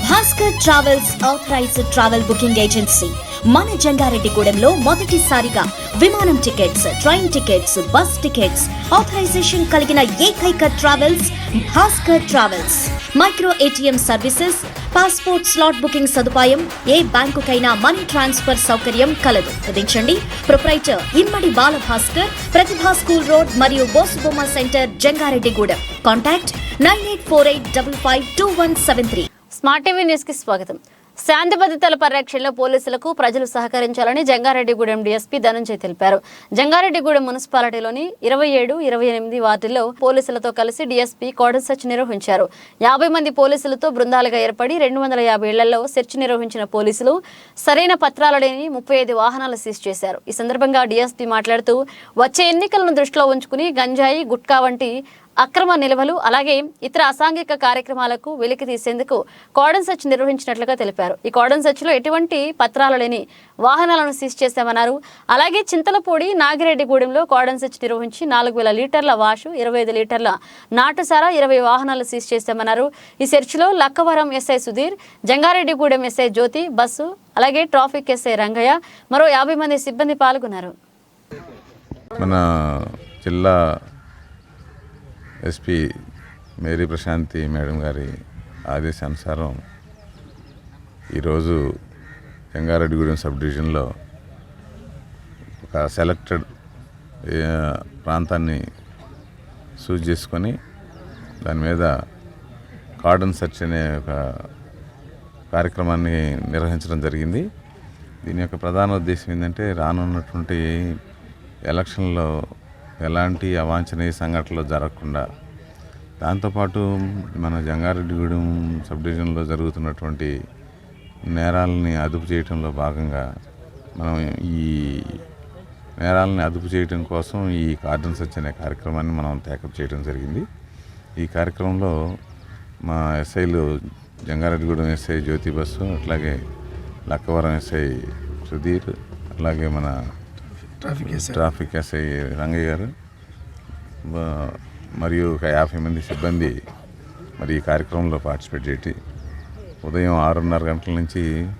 Bhaskar travels authorised travel booking agency మన జంగారెడ్డిగూడెంలో మొదటిసారిగా విమానం tickets train tickets bus tickets authorisation కలిగిన ఏకైక travels Bhaskar travels micro ATM services passport slot booking సదుపాయం ఏ బ్యాంకుకైనా మనీ ట్రాన్స్ఫర్ సౌకర్యం కలదు. విధించండి proprietor Immadi Balabhaskar Pratibha school road మరియు Bosubomma centre Jangareddygudem. Contact nine eight four eight double five two one seven three. Smart TV న్యూస్కి స్వాగతం. శాంతి భద్రతల పరిరక్షణలో పోలీసులకు ప్రజలు సహకరించాలని జంగారెడ్డిగూడెం డీఎస్పీ ధనంజయ్ తెలిపారు. జంగారెడ్డిగూడెం మున్సిపాలిటీలోని ఇరవై ఏడు ఇరవై ఎనిమిది వార్డుల్లో పోలీసులతో కలిసి డీఎస్పీ కోడన్ సెర్చ్ నిర్వహించారు. యాభై మంది పోలీసులతో బృందాలుగా ఏర్పడి రెండు వందల యాభై ఇళ్ళలో సెర్చ్ నిర్వహించిన పోలీసులు సరైన పత్రాలు లేని ముప్పై ఐదు వాహనాలు సీజ్ చేశారు. ఈ సందర్భంగా డీఎస్పీ మాట్లాడుతూ వచ్చే ఎన్నికలను దృష్టిలో ఉంచుకుని గంజాయి గుట్కా వంటి అక్రమ నిల్వలు అలాగే ఇతర అసాంఘిక కార్యక్రమాలకు వెలికి తీసేందుకు కార్డన్ సెర్చ్ నిర్వహించినట్లుగా తెలిపారు. ఈ కార్డన్ సెర్చ్లో ఎటువంటి పత్రాలు లేని వాహనాలను సీజ్ చేశామన్నారు. అలాగే చింతలపూడి నాగిరెడ్డిగూడెంలో కార్డన్ సెర్చ్ నిర్వహించి నాలుగు వేల లీటర్ల వాషు ఇరవై ఐదు లీటర్ల నాటుసారా ఇరవై వాహనాలు సీజ్ చేశామన్నారు. ఈ సెర్చ్లో Lakkavaram SI Sudheer Jangareddygudem SI Jyothi bus అలాగే ట్రాఫిక్ ఎస్ఐ రంగయ్య మరో యాభై మంది సిబ్బంది పాల్గొన్నారు. మన జిల్లా ఎస్పీ మేరీ ప్రశాంతి మేడం గారి ఆదేశానుసారం ఈరోజు జంగారెడ్డిగూడెం సబ్ డివిజన్లో ఒక సెలెక్టెడ్ ప్రాంతాన్ని సూజ్ చేసుకొని దాని మీద కార్డన్ సెర్చ్ అనే ఒక కార్యక్రమాన్ని నిర్వహించడం జరిగింది. దీని యొక్క ప్రధాన ఉద్దేశం ఏంటంటే రానున్నటువంటి ఎలక్షన్లో ఎలాంటి అవాంఛనీయ సంఘటనలు జరగకుండా దాంతోపాటు మన జంగారెడ్డిగూడెం సబ్ డివిజన్లో జరుగుతున్నటువంటి నేరాలని అదుపు చేయడంలో భాగంగా మనం ఈ నేరాలని అదుపు చేయడం కోసం ఈ కార్డన్ సెర్చ్ అనే కార్యక్రమాన్ని మనం టేకప్ చేయడం జరిగింది. ఈ కార్యక్రమంలో మా ఎస్ఐలు జంగారెడ్డిగూడెం ఎస్ఐ జ్యోతి బస్సు అట్లాగే లక్కవరం ఎస్ఐ సుధీర్ అలాగే మన ట్రాఫిక్ ఎస్ఐ. రంగయ్య గారు. మరియు ఒక యాభై మంది సిబ్బంది మరి ఈ కార్యక్రమంలో పార్టిసిపేట్ చేసి ఉదయం ఆరున్నర గంటల నుంచి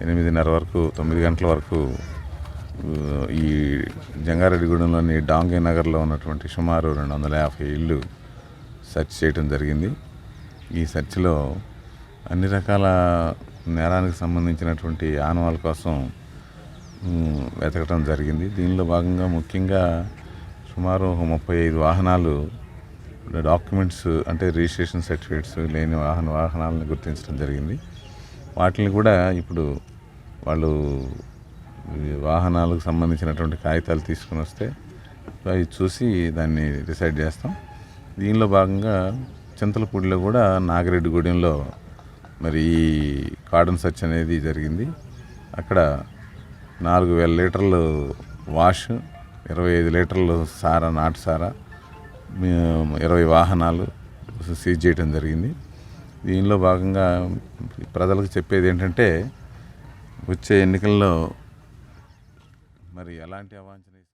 ఎనిమిదిన్నర వరకు తొమ్మిది గంటల వరకు ఈ జంగారెడ్డిగూడెంలోని డాంగే నగర్లో ఉన్నటువంటి సుమారు రెండు వందల యాభై ఇళ్ళు సెర్చ్ చేయడం జరిగింది. ఈ సెర్చ్లో అన్ని రకాల నేరానికి సంబంధించినటువంటి ఆనవాళ్ళ కోసం వెతకటం జరిగింది. దీనిలో భాగంగా ముఖ్యంగా సుమారు ముప్పై ఐదు వాహనాలు డాక్యుమెంట్స్ అంటే రిజిస్ట్రేషన్ సర్టిఫికేట్స్ లేని వాహన వాహనాలను గుర్తించడం జరిగింది. వాటిని కూడా ఇప్పుడు వాళ్ళు వాహనాలకు సంబంధించినటువంటి కాగితాలు తీసుకుని వస్తే అవి చూసి దాన్ని డిసైడ్ చేస్తాం. దీనిలో భాగంగా చింతలపూడిలో కూడా నాగిరెడ్డిగూడెంలో మరి ఈ కార్డన్ సర్చ్ అనేది జరిగింది. అక్కడ నాలుగు వేల లీటర్లు వాష్ ఇరవై ఐదు లీటర్లు సారా నాటు సారా ఇరవై వాహనాలు సీజ్ చేయడం జరిగింది. దీనిలో భాగంగా ప్రజలకు చెప్పేది ఏంటంటే వచ్చే ఎన్నికల్లో మరి ఎలాంటి అవాంఛనీయ